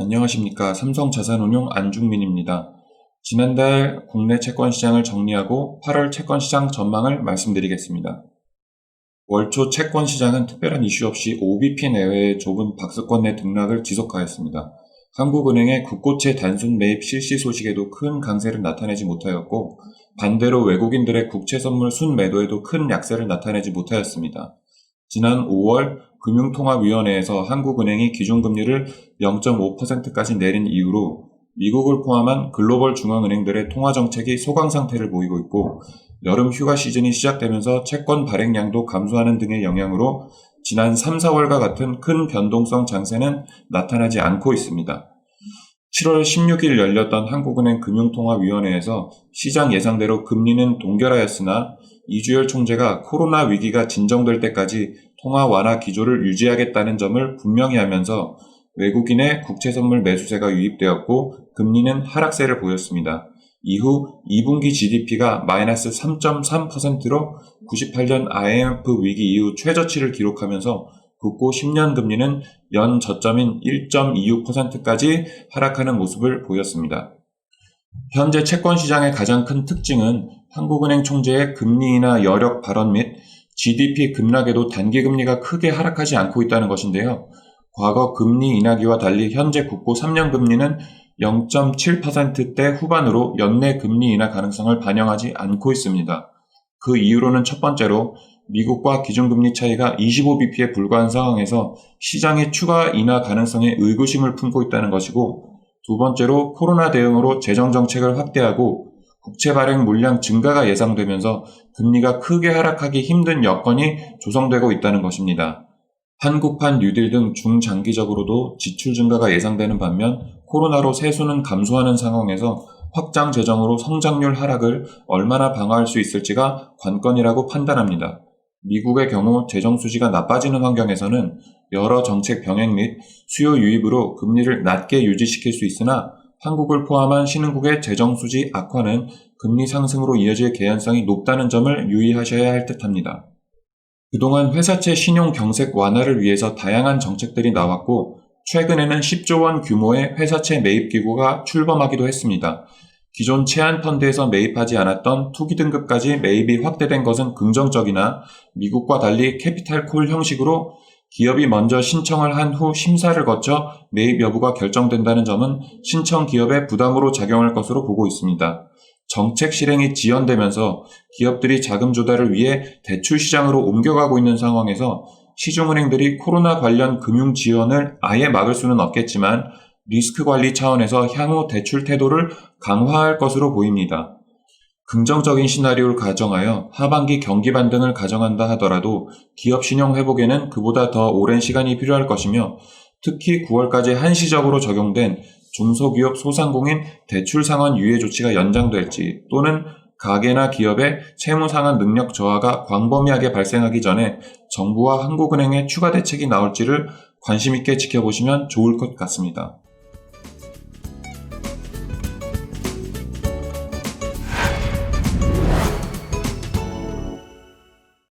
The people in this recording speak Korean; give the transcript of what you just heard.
안녕하십니까. 삼성자산운용 안중민입니다. 지난달 국내 채권 시장을 정리하고 8월 채권 시장 전망을 말씀드리겠습니다. 월초 채권 시장은 특별한 이슈 없이 OBP 내외의 좁은 박스권 내 등락을 지속하였습니다. 한국은행의 국고채 단순 매입 실시 소식에도 큰 강세를 나타내지 못하였고 반대로 외국인들의 국채 선물 순 매도에도 큰 약세를 나타내지 못하였습니다. 지난 5월 금융통화위원회에서 한국은행이 기준금리를 0.5%까지 내린 이후로 미국을 포함한 글로벌 중앙은행들의 통화정책이 소강 상태를 보이고 있고 여름 휴가 시즌이 시작되면서 채권 발행량도 감소하는 등의 영향으로 지난 3, 4월과 같은 큰 변동성 장세는 나타나지 않고 있습니다. 7월 16일 열렸던 한국은행 금융통화위원회에서 시장 예상대로 금리는 동결하였으나 이주열 총재가 코로나 위기가 진정될 때까지 통화 완화 기조를 유지하겠다는 점을 분명히 하면서 외국인의 국채 선물 매수세가 유입되었고 금리는 하락세를 보였습니다. 이후 2분기 GDP가 마이너스 3.3%로 98년 IMF 위기 이후 최저치를 기록하면서 국고 10년 금리는 연 저점인 1.26%까지 하락하는 모습을 보였습니다. 현재 채권 시장의 가장 큰 특징은 한국은행 총재의 금리 인하 여력 발언 및 GDP 급락에도 단기 금리가 크게 하락하지 않고 있다는 것인데요. 과거 금리 인하기와 달리 현재 국고 3년 금리는 0.7%대 후반으로 연내 금리 인하 가능성을 반영하지 않고 있습니다. 그 이유로는 첫 번째로 미국과 기준금리 차이가 25bp에 불과한 상황에서 시장의 추가 인하 가능성에 의구심을 품고 있다는 것이고 두 번째로 코로나 대응으로 재정 정책을 확대하고 국채 발행 물량 증가가 예상되면서 금리가 크게 하락하기 힘든 여건이 조성되고 있다는 것입니다. 한국판 뉴딜 등 중장기적으로도 지출 증가가 예상되는 반면 코로나로 세수는 감소하는 상황에서 확장 재정으로 성장률 하락을 얼마나 방어할 수 있을지가 관건이라고 판단합니다. 미국의 경우 재정 수지가 나빠지는 환경에서는 여러 정책 병행 및 수요 유입으로 금리를 낮게 유지시킬 수 있으나 한국을 포함한 신흥국의 재정 수지 악화는 금리 상승으로 이어질 개연성이 높다는 점을 유의하셔야 할 듯합니다. 그동안 회사채 신용 경색 완화를 위해서 다양한 정책들이 나왔고 최근에는 10조 원 규모의 회사채 매입 기구가 출범하기도 했습니다. 기존 채안 펀드에서 매입하지 않았던 투기 등급까지 매입이 확대된 것은 긍정적이나 미국과 달리 캐피탈 콜 형식으로 기업이 먼저 신청을 한 후 심사를 거쳐 매입 여부가 결정된다는 점은 신청 기업의 부담으로 작용할 것으로 보고 있습니다. 정책 실행이 지연되면서 기업들이 자금 조달을 위해 대출 시장으로 옮겨가고 있는 상황에서 시중은행들이 코로나 관련 금융 지원을 아예 막을 수는 없겠지만 리스크 관리 차원에서 향후 대출 태도를 강화할 것으로 보입니다. 긍정적인 시나리오를 가정하여 하반기 경기 반등을 가정한다 하더라도 기업 신용 회복에는 그보다 더 오랜 시간이 필요할 것이며 특히 9월까지 한시적으로 적용된 중소기업 소상공인 대출 상환 유예 조치가 연장될지 또는 가계나 기업의 채무 상환 능력 저하가 광범위하게 발생하기 전에 정부와 한국은행의 추가 대책이 나올지를 관심 있게 지켜보시면 좋을 것 같습니다.